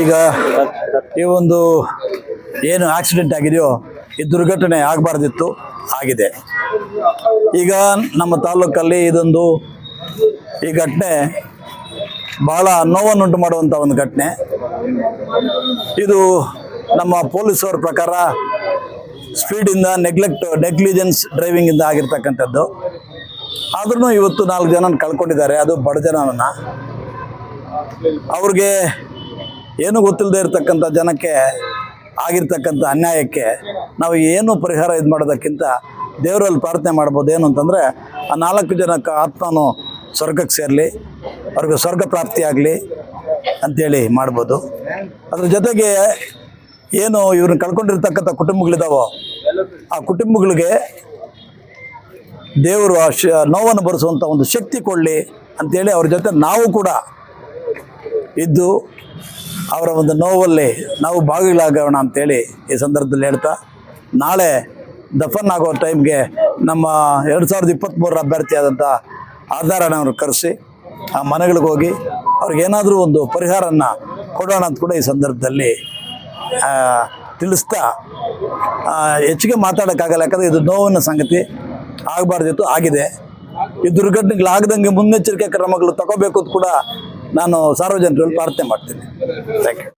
ಈಗ ಈ ಒಂದು ಏನು ಆಕ್ಸಿಡೆಂಟ್ ಆಗಿದೆಯೋ, ಈ ದುರ್ಘಟನೆ ಆಗಬಾರ್ದಿತ್ತು, ಆಗಿದೆ. ಈಗ ನಮ್ಮ ತಾಲೂಕಲ್ಲಿ ಇದೊಂದು ಈ ಘಟನೆ ಬಹಳ ನೋವನ್ನುಂಟು ಮಾಡುವಂಥ ಒಂದು ಘಟನೆ. ಇದು ನಮ್ಮ ಪೊಲೀಸವ್ರ ಪ್ರಕಾರ ಸ್ಪೀಡಿಂದ ನೆಗ್ಲೆಕ್ಟ್ ನೆಗ್ಲಿಜೆನ್ಸ್ ಡ್ರೈವಿಂಗಿಂದ ಆಗಿರ್ತಕ್ಕಂಥದ್ದು. ಆದ್ರೂ ಇವತ್ತು ನಾಲ್ಕು ಜನ ಕಳ್ಕೊಂಡಿದ್ದಾರೆ, ಅದು ಬಡ ಜನನ ಅವ್ರಿಗೆ ಏನು ಗೊತ್ತಿಲ್ಲದೆ ಇರತಕ್ಕಂಥ ಜನಕ್ಕೆ ಆಗಿರ್ತಕ್ಕಂಥ ಅನ್ಯಾಯಕ್ಕೆ ನಾವು ಏನು ಪರಿಹಾರ ಇದು ಮಾಡೋದಕ್ಕಿಂತ ದೇವರಲ್ಲಿ ಪ್ರಾರ್ಥನೆ ಮಾಡ್ಬೋದು ಏನು ಅಂತಂದರೆ, ಆ ನಾಲ್ಕು ಜನಕ್ಕೆ ಆತ್ಮನು ಸ್ವರ್ಗಕ್ಕೆ ಸೇರಲಿ, ಅವ್ರಿಗೆ ಸ್ವರ್ಗ ಪ್ರಾಪ್ತಿಯಾಗಲಿ ಅಂಥೇಳಿ ಮಾಡ್ಬೋದು. ಅದ್ರ ಜೊತೆಗೆ ಏನು ಇವ್ರನ್ನ ಕಳ್ಕೊಂಡಿರ್ತಕ್ಕಂಥ ಕುಟುಂಬಗಳಿದಾವೋ, ಆ ಕುಟುಂಬಗಳಿಗೆ ದೇವರು ಆ ಶ ನೋವನ್ನು ಬರೆಸುವಂಥ ಒಂದು ಶಕ್ತಿ ಕೊಡಲಿ ಅಂಥೇಳಿ ಅವ್ರ ಜೊತೆ ನಾವು ಕೂಡ ಇದ್ದು ಅವರ ಒಂದು ನೋವಲ್ಲಿ ನಾವು ಭಾಗಿಗಳಾಗೋಣ ಅಂತೇಳಿ ಈ ಸಂದರ್ಭದಲ್ಲಿ ಹೇಳ್ತಾ, ನಾಳೆ ದಫನ್ ಆಗೋ ಟೈಮ್ಗೆ ನಮ್ಮ ಎರಡು ಸಾವಿರದ ಇಪ್ಪತ್ತ್ಮೂರರ ಅಭ್ಯರ್ಥಿಯಾದಂಥ ಆಧಾರನವ್ರು ಕರೆಸಿ, ಆ ಮನೆಗಳಿಗೆ ಹೋಗಿ ಅವ್ರಿಗೇನಾದರೂ ಒಂದು ಪರಿಹಾರನ ಕೊಡೋಣ ಅಂತ ಕೂಡ ಈ ಸಂದರ್ಭದಲ್ಲಿ ತಿಳಿಸ್ತಾ ಹೆಚ್ಚಿಗೆ ಮಾತಾಡೋಕ್ಕಾಗಲ್ಲ ಯಾಕಂದರೆ ಇದು ನೋವಿನ ಸಂಗತಿ ಆಗಬಾರ್ದಿತ್ತು, ಆಗಿದೆ. ಈ ದುರ್ಘಟನೆಗಳಾಗದಂಗೆ ಮುನ್ನೆಚ್ಚರಿಕೆ ಕ್ರಮಗಳು ತಗೋಬೇಕು ಅಂತ ಕೂಡ ನಾನು ಸಾರ್ವಜನಿಕರಲ್ಲಿ ಪ್ರಾರ್ಥನೆ ಮಾಡ್ತೀನಿ. Thank you